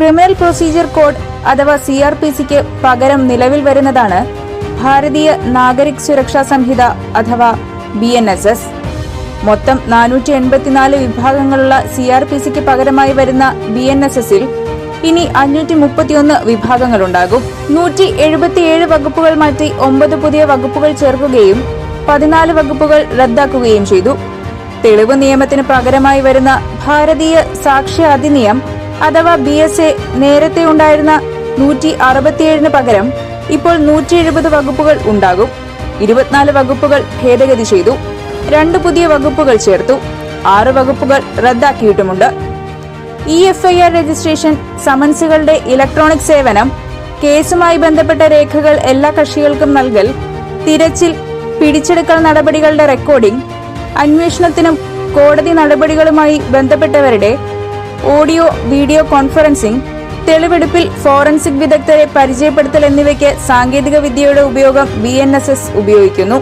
Criminal procedure code അഥവാ C R P സിക്ക് പകരം നിലവിൽ വരുന്നതാണ് ഭാരതീയ നാഗരിക് സുരക്ഷാ സംഹിത അഥവാ ബി എൻ എസ് എസ്. മൊത്തം നാനൂറ്റി എൺപത്തിനാല് വിഭാഗങ്ങളുള്ള സി ആർ പി സിക്ക് പകരമായി വരുന്ന ബി എൻ എസ് എസിൽ ഇനി അഞ്ഞൂറ്റി മുപ്പത്തിയൊന്ന് വിഭാഗങ്ങളുണ്ടാകും. നൂറ്റി എഴുപത്തിയേഴ് വകുപ്പുകൾ മാറ്റി ഒമ്പത് പുതിയ വകുപ്പുകൾ ചേർക്കുകയും പതിനാല് വകുപ്പുകൾ റദ്ദാക്കുകയും ചെയ്തു. തെളിവ് നിയമത്തിന് പകരമായി വരുന്ന ഭാരതീയ സാക്ഷ്യ അധിനിയം അഥവാ ബി എസ് എ നേരത്തെ ഉണ്ടായിരുന്ന നൂറ്റി അറുപത്തിയേഴിന് പകരം ഇപ്പോൾ നൂറ്റി എഴുപത് വകുപ്പുകൾ ഉണ്ടാകും. ഇരുപത്തിനാല് വകുപ്പുകൾ ഭേദഗതി ചെയ്തു. രണ്ട് പുതിയ വകുപ്പുകൾ ചേർത്തു. ആറ് വകുപ്പുകൾ റദ്ദാക്കിയിട്ടുമുണ്ട്. E F I R registration സമൻസുകളുടെ electronic സേവനം കേസുമായി ബന്ധപ്പെട്ട രേഖകൾ എല്ലാ കക്ഷികൾക്കും നൽകൽ തിരച്ചിൽ പിടിച്ചെടുക്കൽ നടപടികളുടെ റെക്കോർഡിംഗ് അന്വേഷണത്തിനും കോടതി നടപടികളുമായി ബന്ധപ്പെട്ടവരുടെ ഓഡിയോ വീഡിയോ കോൺഫറൻസിംഗ് തെളിവെടുപ്പിൽ ഫോറൻസിക് വിദഗ്ധരെ പരിചയപ്പെടുത്തൽ എന്നിവയ്ക്ക് സാങ്കേതിക വിദ്യയുടെ ഉപയോഗം ബി എൻ എസ് എസ് ഉപയോഗിക്കുന്നു.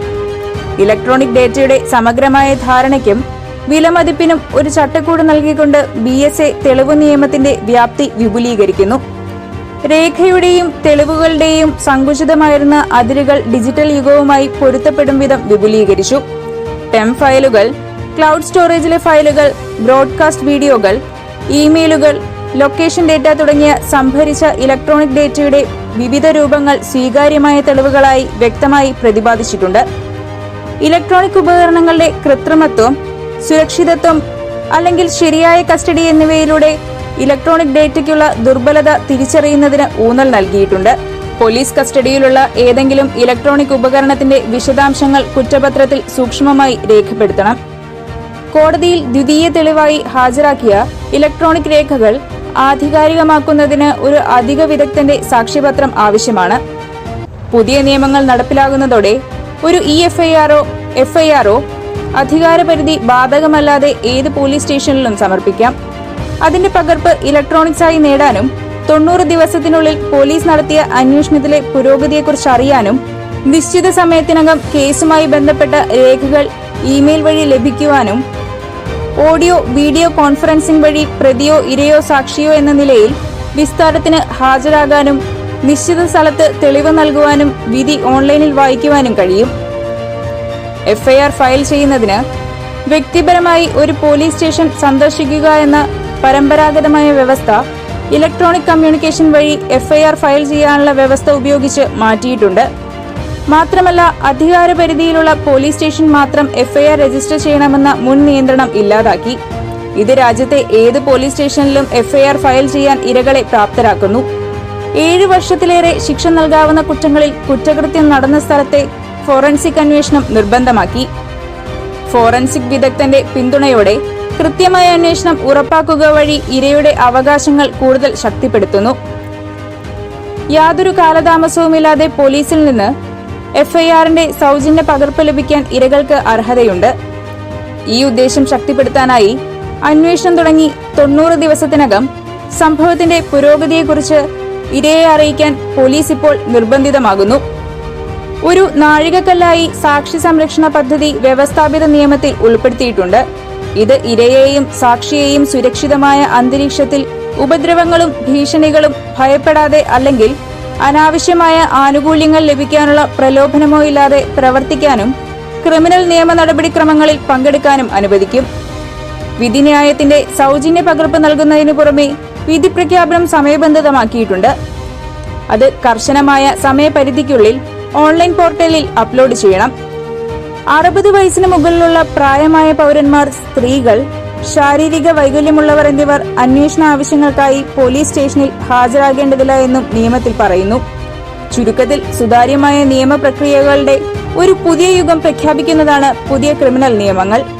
ഇലക്ട്രോണിക് ഡേറ്റയുടെ സമഗ്രമായ ധാരണയ്ക്കും വിലമതിപ്പിനും ഒരു ചട്ടക്കൂട് നൽകിക്കൊണ്ട് ബി എസ് എ തെളിവ് നിയമത്തിന്റെ വ്യാപ്തി വിപുലീകരിക്കുന്നു. രേഖയുടെയും തെളിവുകളുടെയും സങ്കുചിതമായിരുന്ന അതിരുകൾ ഡിജിറ്റൽ യുഗവുമായി പൊരുത്തപ്പെടും വിധം വിപുലീകരിച്ചു. ടെം ഫയലുകൾ ക്ലൗഡ് സ്റ്റോറേജിലെ ഫയലുകൾ ബ്രോഡ്കാസ്റ്റ് വീഡിയോകൾ ഇമെയിലുകൾ ലൊക്കേഷൻ ഡേറ്റ തുടങ്ങിയ സംഭരിച്ച ഇലക്ട്രോണിക് ഡേറ്റയുടെ വിവിധ രൂപങ്ങൾ സ്വീകാര്യമായ തെളിവുകളായി വ്യക്തമായി പ്രതിപാദിച്ചിട്ടുണ്ട്. ഇലക്ട്രോണിക് ഉപകരണങ്ങളുടെ കൃത്രിമത്വം സുരക്ഷിതത്വം അല്ലെങ്കിൽ ശരിയായ കസ്റ്റഡി എന്നിവയിലൂടെ ഇലക്ട്രോണിക് ഡേറ്റയ്ക്കുള്ള ദുർബലത തിരിച്ചറിയുന്നതിന് ഊന്നൽ നൽകിയിട്ടുണ്ട്. പോലീസ് കസ്റ്റഡിയിലുള്ള ഏതെങ്കിലും ഇലക്ട്രോണിക് ഉപകരണത്തിന്റെ വിശദാംശങ്ങൾ കുറ്റപത്രത്തിൽ സൂക്ഷ്മമായി രേഖപ്പെടുത്തണം. കോടതിയിൽ ദ്വിതീയ തെളിവായി ഹാജരാക്കിയ ഇലക്ട്രോണിക് രേഖകൾ ആധികാരികമാക്കുന്നതിന് ഒരു അധിക വിദഗ്ധന്റെ സാക്ഷ്യപത്രം ആവശ്യമാണ്. പുതിയ നിയമങ്ങൾ നടപ്പിലാകുന്നതോടെ ഒരു E F I F I അധികാരപരിധി ബാധകമല്ലാതെ ഏത് പോലീസ് സ്റ്റേഷനിലും സമർപ്പിക്കാം. അതിന്റെ പകർപ്പ് ഇലക്ട്രോണിക്സ് ആയി നേടാനും തൊണ്ണൂറ് ദിവസത്തിനുള്ളിൽ പോലീസ് നടത്തിയ അന്വേഷണത്തിലെ പുരോഗതിയെക്കുറിച്ച് അറിയാനും നിശ്ചിത സമയത്തിനകം കേസുമായി ബന്ധപ്പെട്ട രേഖകൾ ഇമെയിൽ വഴി ലഭിക്കുവാനും ഓഡിയോ വീഡിയോ കോൺഫറൻസിംഗ് വഴി പ്രതിയോ ഇരയോ സാക്ഷിയോ എന്ന നിലയിൽ വിസ്താരത്തിന് ഹാജരാകാനും നിശ്ചിത സ്ഥലത്ത് തെളിവ് നൽകുവാനും വിധി ഓൺലൈനിൽ വായിക്കുവാനും കഴിയും. എഫ്ഐആർ ഫയൽ ചെയ്യുന്നതിന് വ്യക്തിപരമായി ഒരു പോലീസ് സ്റ്റേഷൻ സന്ദർശിക്കുക എന്ന പരമ്പരാഗതമായ വ്യവസ്ഥ ഇലക്ട്രോണിക് കമ്മ്യൂണിക്കേഷൻ വഴി എഫ്ഐആർ ഫയൽ ചെയ്യാനുള്ള വ്യവസ്ഥ ഉപയോഗിച്ച് മാറ്റിയിട്ടുണ്ട്. മാത്രമല്ല അധികാര പരിധിയിലുള്ള പോലീസ് സ്റ്റേഷൻ മാത്രം എഫ്ഐആർ രജിസ്റ്റർ ചെയ്യണമെന്ന മുൻ നിയന്ത്രണം ഇല്ലാതാക്കി. ഇത് രാജ്യത്തെ ഏത് പോലീസ് സ്റ്റേഷനിലും എഫ്ഐആർ ഫയൽ ചെയ്യാൻ ഇരകളെ പ്രാപ്തരാക്കുന്നു. ഏഴ് വർഷത്തിലേറെ ശിക്ഷ നൽകാവുന്ന കുറ്റങ്ങളിൽ കുറ്റകൃത്യം നടന്ന സ്ഥലത്തെ ഫോറൻസിക് അന്വേഷണം നിർബന്ധമാക്കി. ഫോറൻസിക് വിദഗ്ധന്റെ പിന്തുണയോടെ കൃത്യമായ അന്വേഷണം ഉറപ്പാക്കുക വഴി ഇരയുടെ അവകാശങ്ങൾ കൂടുതൽ ശക്തിപ്പെടുത്തുന്നു. യാതൊരു കാലതാമസവുമില്ലാതെ പോലീസിൽ നിന്ന് എഫ്ഐആറിന്റെ സൗജന്യ പകർപ്പ് ലഭിക്കാൻ ഇരകൾക്ക് അർഹതയുണ്ട്. ഈ ഉദ്ദേശം ശക്തിപ്പെടുത്താനായി അന്വേഷണം തുടങ്ങി തൊണ്ണൂറ് ദിവസത്തിനകം സംഭവത്തിന്റെ പുരോഗതിയെക്കുറിച്ച് ഇരയെ അറിയിക്കാൻ പോലീസ് ഇപ്പോൾ നിർബന്ധിതമാകുന്നു. ഒരു നാഴികക്കല്ലായി സാക്ഷി സംരക്ഷണ പദ്ധതി വ്യവസ്ഥാപിത നിയമത്തിൽ ഉൾപ്പെടുത്തിയിട്ടുണ്ട്. ഇത് ഇരയെയും സാക്ഷിയെയും സുരക്ഷിതമായ അന്തരീക്ഷത്തിൽ ഉപദ്രവങ്ങളും ഭീഷണികളും ഭയപ്പെടാതെ അല്ലെങ്കിൽ അനാവശ്യമായ ആനുകൂല്യങ്ങൾ ലഭിക്കാനുള്ള പ്രലോഭനമോ ഇല്ലാതെ പ്രവർത്തിക്കാനും ക്രിമിനൽ നിയമ നടപടിക്രമങ്ങളിൽ പങ്കെടുക്കാനും അനുവദിക്കും. വിധിന്യായത്തിന്റെ സൗജന്യ പകർപ്പ് നൽകുന്നതിനു പുറമെ വിധി പ്രഖ്യാപനം സമയബന്ധിതമാക്കിയിട്ടുണ്ട്. അത് കർശനമായ സമയപരിധിക്കുള്ളിൽ ഓൺലൈൻ പോർട്ടലിൽ അപ്ലോഡ് ചെയ്യണം. അറുപത് വയസ്സിന് മുകളിലുള്ള പ്രായമായ പൗരന്മാർ സ്ത്രീകൾ ശാരീരിക വൈകല്യമുള്ളവർ എന്നിവർ അന്വേഷണ ആവശ്യങ്ങൾക്കായി പോലീസ് സ്റ്റേഷനിൽ ഹാജരാകേണ്ടതില്ല എന്നും നിയമത്തിൽ പറയുന്നു. ചുരുക്കത്തിൽ സുതാര്യമായ നിയമപ്രക്രിയകളുടെ ഒരു പുതിയ യുഗം പ്രഖ്യാപിക്കുന്നതാണ് പുതിയ ക്രിമിനൽ നിയമങ്ങൾ.